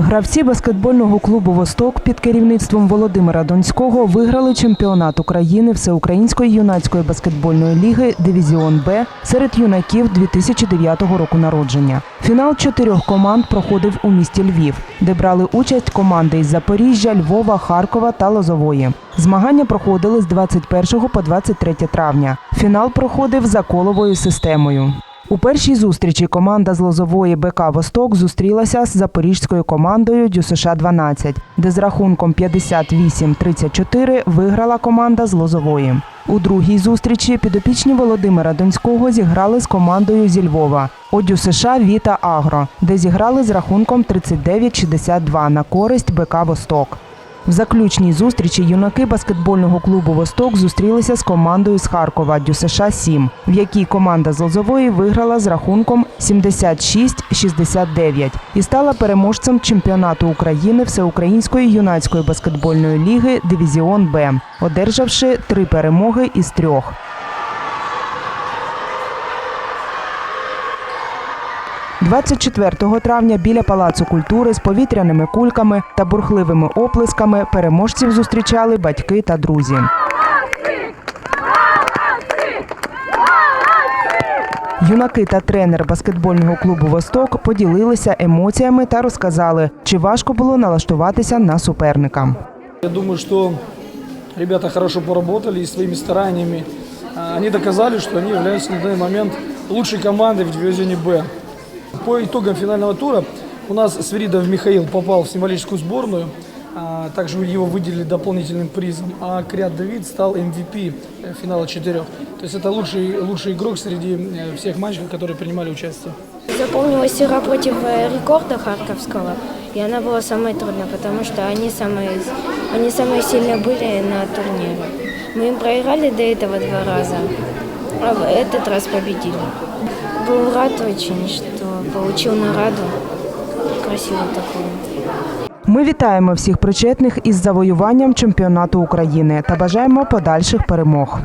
Гравці баскетбольного клубу Восток під керівництвом Володимира Донського виграли чемпіонат України Всеукраїнської юнацької баскетбольної ліги Дивізіон Б серед юнаків 2009 року народження. Фінал чотирьох команд проходив у місті Львів, де брали участь команди із Запоріжжя, Львова, Харкова та Лозової. Змагання проходили з 21 по 23 травня. Фінал проходив за коловою системою. У першій зустрічі команда з Лозової БК Восток зустрілася з запорізькою командою ДЮСШ 12, де з рахунком 58-34 виграла команда з Лозової. У другій зустрічі підопічні Володимира Донського зіграли з командою зі Львова ОДЮ США Віта Агро, де зіграли з рахунком 39-62 на користь БК Восток. В заключній зустрічі юнаки баскетбольного клубу Восток зустрілися з командою з Харкова ДЮСШ 7 в якій команда з Лозової виграла з рахунком 76-69 і стала переможцем чемпіонату України Всеукраїнської юнацької баскетбольної ліги Дивізіон Б, одержавши три перемоги із трьох. – 24 травня біля Палацу культури з повітряними кульками та бурхливими оплесками переможців зустрічали батьки та друзі. Юнаки та тренер баскетбольного клубу Восток поділилися емоціями та розказали, чи важко було налаштуватися на суперника. Я думаю, что ребята хорошо поработали и своими стараниями а, они доказали, что они являются на данный момент лучшей командой в дивизионе «Б». По итогам финального тура у нас Свиридов Михаил попал в символическую сборную, а, также его выделили дополнительным призом, а Крят Давид стал MVP э, финала четырех. То есть это лучший, лучший игрок среди э, всех мальчиков, которые принимали участие. Запомнилась игра против э, рекорда Харьковского, и она была самой трудной, потому что они самые, они самые сильные были на турнире. Мы им проиграли до этого два раза, а в этот раз победили. Был рад очень, что получил награду красивую такую. Ми вітаємо всіх причетних із завоюванням чемпіонату України та бажаємо подальших перемог.